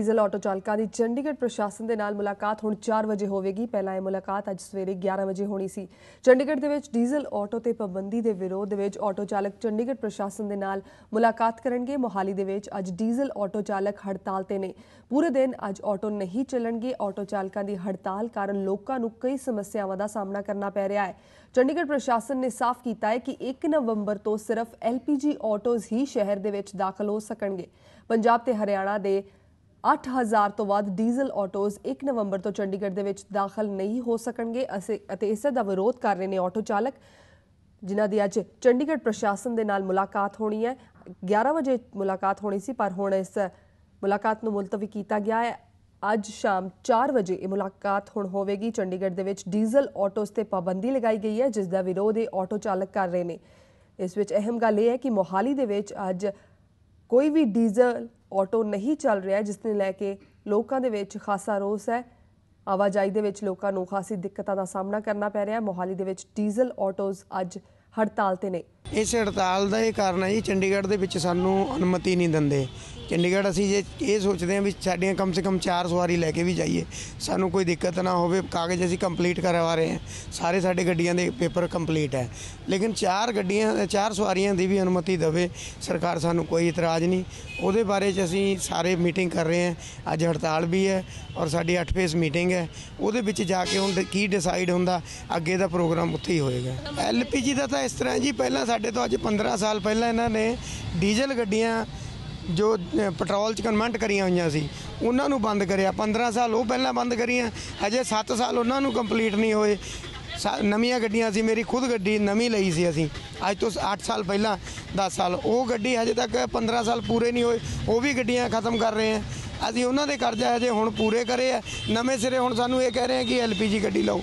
Diesel auto ਚਾਲਕਾਂ ਦੀ ਚੰਡੀਗੜ੍ਹ ਪ੍ਰਸ਼ਾਸਨ ਦੇ ਨਾਲ ਮੁਲਾਕਾਤ ਹੁਣ 4 ਵਜੇ ਹੋਵੇਗੀ। ਪਹਿਲਾਂ ਇਹ ਮੁਲਾਕਾਤ ਅੱਜ ਸਵੇਰੇ 11 ਵਜੇ ਹੋਣੀ ਸੀ। ਚੰਡੀਗੜ੍ਹ ਦੇ ਵਿੱਚ ਡੀਜ਼ਲ ਆਟੋ ਤੇ ਪਾਬੰਦੀ ਦੇ ਵਿਰੋਧ ਵਿੱਚ ਆਟੋ ਚਾਲਕ ਚੰਡੀਗੜ੍ਹ ਪ੍ਰਸ਼ਾਸਨ ਦੇ ਨਾਲ ਮੁਲਾਕਾਤ ਕਰਨਗੇ। ਮੋਹਾਲੀ ਦੇ ਵਿੱਚ ਅੱਜ ਡੀਜ਼ਲ ਆਟੋ ਚਾਲਕ ਹੜਤਾਲ ਤੇ ਨੇ। ਪੂਰੇ ਦਿਨ ਅੱਜ ਆਟੋ ਨਹੀਂ ਚੱਲਣਗੇ। ਆਟੋ ਚਾਲਕਾਂ ਦੀ ਹੜਤਾਲ ਕਾਰਨ ਲੋਕਾਂ ਨੂੰ ਕਈ ਸਮੱਸਿਆਵਾਂ ਦਾ ਸਾਹਮਣਾ ਕਰਨਾ ਪੈ ਰਿਹਾ ਹੈ। ਚੰਡੀਗੜ੍ਹ ਪ੍ਰਸ਼ਾਸਨ ਨੇ ਸਾਫ਼ ਕੀਤਾ ਹੈ ਕਿ 1 ਨਵੰਬਰ ਤੋਂ ਸਿਰਫ ਐਲਪੀਜੀ ਆਟੋਜ਼ ਹੀ ਸ਼ਹਿਰ ਦੇ ਵਿੱਚ ਦਾਖਲ ਹੋ ਸਕਣਗੇ। ਪੰਜਾਬ ਤੇ ਹਰਿਆਣਾ ਦੇ 8000 ਤੋਂ ਵੱਧ ਡੀਜ਼ਲ ਆਟੋਜ਼ 1 ਨਵੰਬਰ ਤੋਂ ਚੰਡੀਗੜ੍ਹ ਦੇ ਵਿੱਚ ਦਾਖਲ ਨਹੀਂ ਹੋ ਸਕਣਗੇ। ਅਸੀਂ- ਅਤੇ ਇਸ ਦਾ ਵਿਰੋਧ ਕਰ ਰਹੇ ਨੇ ਆਟੋ ਚਾਲਕ, ਜਿਨ੍ਹਾਂ ਦੀ ਅੱਜ ਚੰਡੀਗੜ੍ਹ ਪ੍ਰਸ਼ਾਸਨ ਦੇ ਨਾਲ ਮੁਲਾਕਾਤ ਹੋਣੀ ਹੈ। 11 ਵਜੇ ਮੁਲਾਕਾਤ ਹੋਣੀ ਸੀ, ਪਰ ਹੁਣ ਇਸ ਮੁਲਾਕਾਤ ਨੂੰ ਮੁਲਤਵੀ ਕੀਤਾ ਗਿਆ ਹੈ। ਅੱਜ ਸ਼ਾਮ 4 ਵਜੇ ਇਹ ਮੁਲਾਕਾਤ ਹੁਣ ਹੋਵੇਗੀ। ਚੰਡੀਗੜ੍ਹ ਦੇ ਵਿੱਚ ਡੀਜ਼ਲ ਆਟੋਜ਼ ਤੇ ਪਾਬੰਦੀ ਲਗਾਈ ਗਈ ਹੈ, ਜਿਸ ਦਾ ਵਿਰੋਧ ਇਹ ਆਟੋ ਚਾਲਕ ਕਰ ਰਹੇ ਨੇ। ਇਸ ਵਿੱਚ ਅਹਿਮ ਗੱਲ ਇਹ ਹੈ ਕਿ ਮੋਹਾਲੀ ਦੇ ਵਿੱਚ ਅੱਜ ਕੋਈ ਵੀ ਡੀਜ਼ਲ ਆਟੋ ਨਹੀਂ ਚੱਲ ਰਿਹਾ ਜਿਸ ਨੇ ਲੈ ਕੇ ਲੋਕਾਂ ਦੇ ਵਿੱਚ ਖਾਸਾ ਰੋਸ ਹੈ। ਆਵਾਜਾਈ ਦੇ ਵਿੱਚ ਲੋਕਾਂ ਨੂੰ ਖਾਸੀ ਦਿੱਕਤਾਂ ਦਾ ਸਾਹਮਣਾ ਕਰਨਾ ਪੈ ਰਿਹਾ ਹੈ। ਮੋਹਾਲੀ ਦੇ ਵਿੱਚ ਡੀਜ਼ਲ ਆਟੋਜ਼ ਅੱਜ ਹੜਤਾਲ ਤੇ ਨੇ। ਇਸ ਹੜਤਾਲ ਦਾ ਇਹ ਕਾਰਨ ਹੈ ਜੀ, ਚੰਡੀਗੜ੍ਹ ਦੇ ਵਿੱਚ ਸਾਨੂੰ ਅਨੁਮਤੀ ਨਹੀਂ ਦਿੰਦੇ। ਚੰਡੀਗੜ੍ਹ ਅਸੀਂ ਜੇ ਇਹ ਸੋਚਦੇ ਹਾਂ ਵੀ ਸਾਡੀਆਂ ਕਮ ਸੇ ਕਮ 4 ਸਵਾਰੀ ਲੈ ਕੇ ਵੀ ਜਾਈਏ, ਸਾਨੂੰ ਕੋਈ ਦਿੱਕਤ ਨਾ ਹੋਵੇ, ਕਾਗਜ਼ ਅਸੀਂ ਕੰਪਲੀਟ ਕਰਵਾ ਰਹੇ ਹਾਂ, ਸਾਰੇ ਸਾਡੇ ਗੱਡੀਆਂ ਦੇ ਪੇਪਰ ਕੰਪਲੀਟ ਹੈ। ਲੇਕਿਨ ਚਾਰ ਗੱਡੀਆਂ, ਚਾਰ ਸਵਾਰੀਆਂ ਦੀ ਵੀ ਅਨੁਮਤੀ ਦੇਵੇ, ਸਰਕਾਰ ਸਾਨੂੰ ਕੋਈ ਇਤਰਾਜ਼ ਨਹੀਂ। ਉਹਦੇ ਬਾਰੇ 'ਚ ਅਸੀਂ ਸਾਰੇ ਮੀਟਿੰਗ ਕਰ ਰਹੇ ਹਾਂ, ਅੱਜ ਹੜਤਾਲ ਵੀ ਹੈ ਔਰ ਸਾਡੀ 8 ਫੇਸ ਮੀਟਿੰਗ ਹੈ, ਉਹਦੇ ਵਿੱਚ ਜਾ ਕੇ ਹੁਣ ਕੀ ਡਿਸਾਈਡ ਹੁੰਦਾ, ਅੱਗੇ ਦਾ ਪ੍ਰੋਗਰਾਮ ਉੱਥੇ ਹੀ ਹੋਏਗਾ। ਐਲਪੀਜੀ ਦਾ ਤਾਂ ਇਸ ਤਰ੍ਹਾਂ ਜੀ, ਪਹਿਲਾਂ ਸਾਡੇ ਤੋਂ ਅੱਜ 15 ਸਾਲ ਪਹਿਲਾਂ ਇਹਨਾਂ ਨੇ ਡੀਜ਼ਲ ਗੱਡੀਆਂ ਜੋ ਪੈਟਰੋਲ ਚ ਕਨਵਰਟ ਕਰੀਆਂ ਹੋਈਆਂ ਸੀ, ਉਹਨਾਂ ਨੂੰ ਬੰਦ ਕਰਿਆ। 15 ਸਾਲ ਉਹ ਪਹਿਲਾਂ ਬੰਦ ਕਰੀਆਂ, ਹਜੇ 7 ਸਾਲ ਉਹਨਾਂ ਨੂੰ ਕੰਪਲੀਟ ਨਹੀਂ ਹੋਏ। ਸਾ- ਨਵੀਆਂ ਗੱਡੀਆਂ ਸੀ, ਮੇਰੀ ਖੁਦ ਗੱਡੀ ਨਵੀਂ ਲਈ ਸੀ ਅਸੀਂ। ਅੱਜ ਤੋਂ 8 ਸਾਲ ਪਹਿਲਾਂ 10 ਸਾਲ। ਉਹ ਗੱਡੀ ਹਜੇ ਤੱਕ 15 ਸਾਲ ਪੂਰੇ ਨਹੀਂ ਹੋਏ, ਉਹ ਵੀ ਗੱਡੀਆਂ ਖਤਮ ਕਰ ਰਹੇ ਆ ਅਸੀਂ ਉਹਨਾਂ ਦੇ ਕਰਜ਼ਾ ਹਜੇ ਹੁਣ ਪੂਰੇ ਕਰੇ ਆ। ਨਵੇਂ ਸਿਰੇ ਹੁਣ ਸਾਨੂੰ ਇਹ ਕਹਿ ਰਹੇ ਆ ਕਿ ਐਲਪੀਜੀ ਗੱਡੀ ਲਓ।